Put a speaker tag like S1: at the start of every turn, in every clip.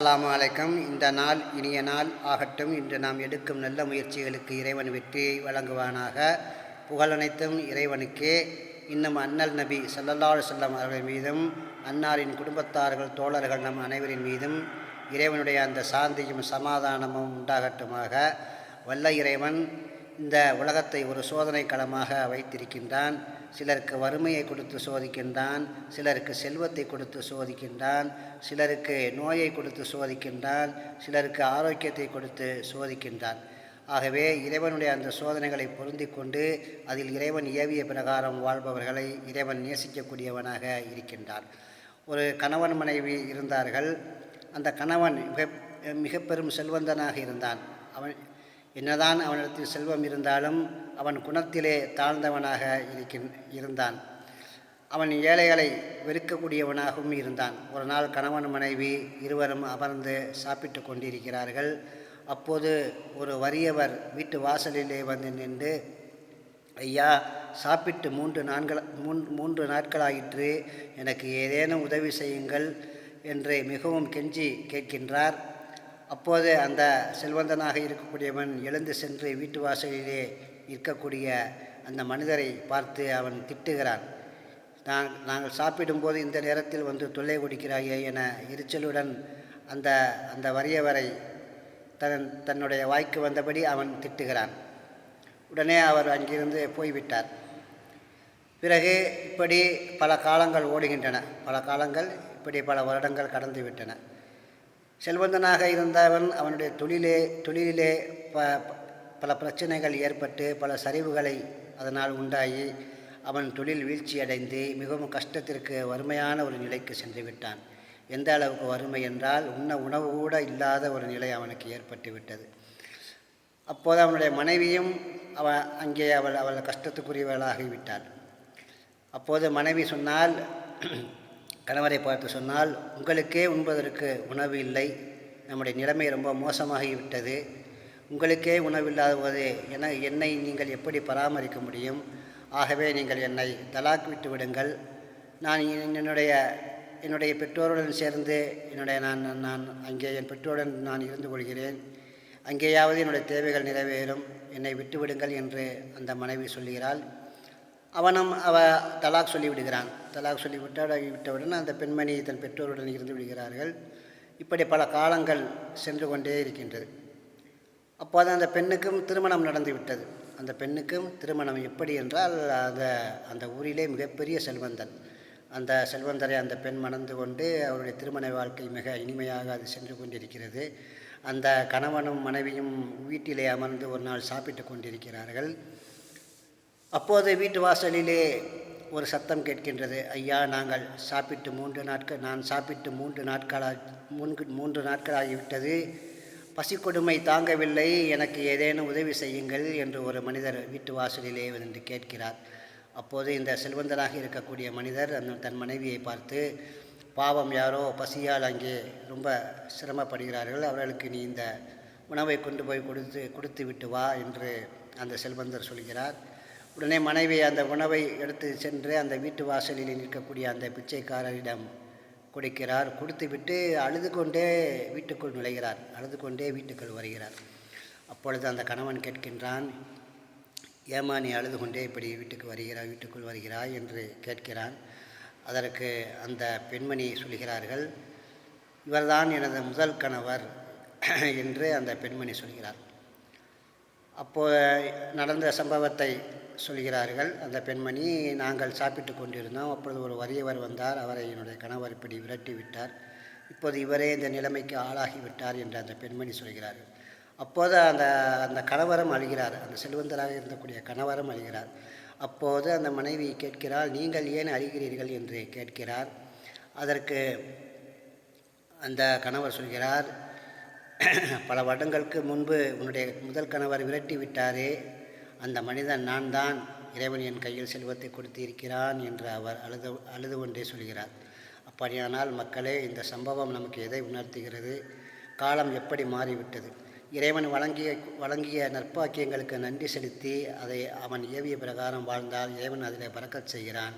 S1: அஸ்ஸலாமு அலைக்கம். இந்த நாள் இனிய நாள் ஆகட்டும். இன்று நாம் எடுக்கும் நல்ல முயற்சிகளுக்கு இறைவன் வெற்றியை வழங்குவானாக. புகழனைத்தும் இறைவனுக்கே. இன்னும் அண்ணல் நபி ஸல்லல்லாஹு செல்லம் அவர்கள் மீதும் அன்னாரின் குடும்பத்தார்கள் தோழர்கள் நம் அனைவரின் மீதும் இறைவனுடைய அந்த சாந்தியும் சமாதானமும் உண்டாகட்டுமாக. வல்ல இறைவன் இந்த உலகத்தை ஒரு சோதனை களமாக வைத்திருக்கின்றான். சிலருக்கு வறுமையை கொடுத்து சோதிக்கின்றான். சிலருக்கு செல்வத்தை கொடுத்து சோதிக்கின்றான். சிலருக்கு நோயை கொடுத்து சோதிக்கின்றான். சிலருக்கு ஆரோக்கியத்தை கொடுத்து சோதிக்கின்றான். ஆகவே இறைவனுடைய அந்த சோதனைகளை பொருந்தி கொண்டு அதில் இறைவன் ஏவிய பிரகாரம் வாழ்பவர்களை இறைவன் நேசிக்கக்கூடியவனாக இருக்கின்றான். ஒரு கணவன் மனைவி இருந்தார்கள். அந்த கணவன் மிக மிக பெரும் செல்வந்தனாக இருந்தான். அவன் என்னதான் அவனிடத்தில் செல்வம் இருந்தாலும் அவன் குணத்திலே தாழ்ந்தவனாக இருக்கின் இருந்தான். அவன் ஏழைகளை வெறுக்கக்கூடியவனாகவும் இருந்தான். ஒரு நாள் கணவன் மனைவி இருவரும் அமர்ந்து சாப்பிட்டு கொண்டிருக்கிறார்கள். அப்போது ஒரு வறியவர் வீட்டு வாசலிலே வந்து நின்று ஐயா சாப்பிட்டு மூன்று நான்கு மூன் மூன்று நாட்களாயிற்று. எனக்கு ஏதேனும் உதவி செய்யுங்கள் என்று மிகவும் கெஞ்சி கேட்கின்றார். அப்போது அந்த செல்வந்தனாக இருக்கக்கூடியவன் எழுந்து சென்று வீட்டு வாசலிலே இருக்கக்கூடிய அந்த மனிதரை பார்த்து அவன் திட்டுகிறான். நான் நாங்கள் சாப்பிடும்போது இந்த நேரத்தில் வந்து தொல்லை கொடுக்கிறாயே என எரிச்சலுடன் அந்த அந்த வறியவரை தன் தன்னுடைய வாய்க்கு வந்தபடி அவன் திட்டுகிறான். உடனே அவர் அங்கிருந்து போய்விட்டார். பிறகு இப்படி பல காலங்கள் ஓடுகின்றன. பல காலங்கள் இப்படி பல வருடங்கள் கடந்து விட்டன. செல்வந்தனாக இருந்தவன் அவனுடைய தொழிலே தொழிலிலே ப பல பிரச்சனைகள் ஏற்பட்டு பல சரிவுகளை அதனால் உண்டாகி அவன் தொழில் வீழ்ச்சியடைந்து மிகவும் கஷ்டத்திற்கு வறுமையான ஒரு நிலைக்கு சென்று விட்டான். எந்த அளவுக்கு வறுமை என்றால் உண்ண உணவு கூட இல்லாத ஒரு நிலை அவனுக்கு ஏற்பட்டு விட்டது. அப்போது அவனுடைய மனைவியும் அவ அங்கே அவள் அவள் கஷ்டத்துக்குரியவளாகிவிட்டாள் அப்போது மனைவி சொன்னால் கணவரை பார்த்து சொன்னால் உங்களுக்கே உண்பதற்கு உணவு இல்லை. நம்முடைய நிலைமை ரொம்ப மோசமாகிவிட்டது. உங்களுக்கே உணவில்லாத போது என என்னை நீங்கள் எப்படி பராமரிக்க முடியும்? ஆகவே நீங்கள் என்னை தலாக் விட்டு விடுங்கள். நான் என்னுடைய என்னுடைய பெற்றோருடன் சேர்ந்து என்னுடைய நான் நான் அங்கே என் பெற்றோருடன் நான் இருந்து கொள்கிறேன். அங்கேயாவது என்னுடைய தேவைகள் நிறைவேறும். என்னை விட்டுவிடுங்கள் என்று அந்த மனைவி சொல்கிறாள் அவனும் அவ தலாக் சொல்லி விடுகிறான். தலாக் சொல்லி விட்டவுடன் அந்த பெண்மணி தன் பெற்றோருடன் இருந்து விடுகிறார்கள். இப்படி பல காலங்கள் சென்று கொண்டே இருக்கின்றது. அப்போது அந்த பெண்ணுக்கும் திருமணம் நடந்து விட்டது. அந்த பெண்ணுக்கும் திருமணம் எப்படி என்றால் அந்த அந்த ஊரிலே மிகப்பெரிய செல்வந்தன். அந்த செல்வந்தரை அந்த பெண் மணந்து கொண்டு அவருடைய திருமண வாழ்க்கை மிக இனிமையாக அது சென்று கொண்டிருக்கிறது. அந்த கணவனும் மனைவியும் வீட்டிலே அமர்ந்து ஒரு நாள் சாப்பிட்டு கொண்டிருக்கிறார்கள். அப்போது வீட்டு வாசலிலே ஒரு சத்தம் கேட்கின்றது. ஐயா நாங்கள் சாப்பிட்டு மூன்று நாட்கள் நான் சாப்பிட்டு மூன்று நாட்களாக மூன்று மூன்று நாட்களாகிவிட்டது. பசி கொடுமை தாங்கவில்லை. எனக்கு ஏதேனும் உதவி செய்யுங்கள் என்று ஒரு மனிதர் வீட்டு வாசலிலே வந்து கேட்கிறார். அப்போது இந்த செல்வந்தராக இருக்கக்கூடிய மனிதர் அந்த தன் மனைவியை பார்த்து பாவம் யாரோ பசியால் அங்கே ரொம்ப சிரமப்படுகிறார்கள். அவர்களுக்கு நீ இந்த உணவை கொண்டு போய் கொடுத்து கொடுத்து விட்டு வா என்று அந்த செல்வந்தர் சொல்கிறார். உடனே மனைவி அந்த உணவை எடுத்து சென்று அந்த வீட்டு வாசலில் நிற்கக்கூடிய அந்த பிச்சைக்காரரிடம் கொடுக்கிறார். கொடுத்துவிட்டு அழுது கொண்டே வீட்டுக்குள் நுழைகிறார். அழுது கொண்டே வீட்டுக்குள் வருகிறார். அப்பொழுது அந்த கணவன் கேட்கின்றான் ஏமா நீ அழுது கொண்டே இப்படி வீட்டுக்கு வருகிறாய் வீட்டுக்குள் வருகிறாய்? என்று கேட்கிறான். அதற்கு அந்த பெண்மணி சொல்கிறார்கள் இவர்தான் எனது முதல் கணவர் என்று அந்த பெண்மணி சொல்கிறார். அப்போ நடந்த சம்பவத்தை சொல்கிறார்கள். அந்த பெண்மணி நாங்கள் சாப்பிட்டு கொண்டிருந்தோம். அப்பொழுது ஒரு வறியவர் வந்தார். அவரை என்னுடைய கணவர் இப்படி விரட்டி விட்டார். இப்போது இவரே இந்த நிலைமைக்கு ஆளாகி விட்டார் என்று அந்த பெண்மணி சொல்கிறார். அப்போது அந்த அந்த கணவரும் அழுகிறார். அந்த செல்வந்தராக இருந்தக்கூடிய கணவரும் அழுகிறார். அப்போது அந்த மனைவி கேட்கிறார் நீங்கள் ஏன் அழுகிறீர்கள்? என்று கேட்கிறார். அதற்கு அந்த கணவர் சொல்கிறார் பல வருடங்களுக்கு முன்பு உன்னுடைய முதல் கணவர் விரட்டி விட்டாரே. அந்த மனிதன் நான் தான் இறைவன் என் கையில் செல்வத்தை கொடுத்து இருக்கிறான் என்று அவர் அழுது அழுது கொண்டே சொல்கிறார். அப்படியானால் மக்களே இந்த சம்பவம் நமக்கு எதை உணர்த்துகிறது? காலம் எப்படி மாறிவிட்டது? இறைவன் வழங்கிய வழங்கிய நற்பாக்கியங்களுக்கு நன்றி செலுத்தி அதை அவன் ஏவிய பிரகாரம் வாழ்ந்தால் இறைவன் அதில் பறக்கச் செய்கிறான்.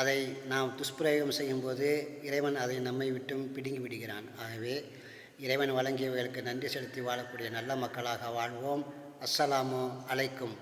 S1: அதை நாம் துஷ்பிரயோகம் செய்யும்போது இறைவன் அதை நம்மை விட்டும் பிடுங்கி விடுகிறான். ஆகவே இறைவன் வழங்கியவர்களுக்கு நன்றி செலுத்தி வாழக்கூடிய நல்ல மக்களாக வாழ்வோம். அஸ்ஸலாமு அலைக்கும்.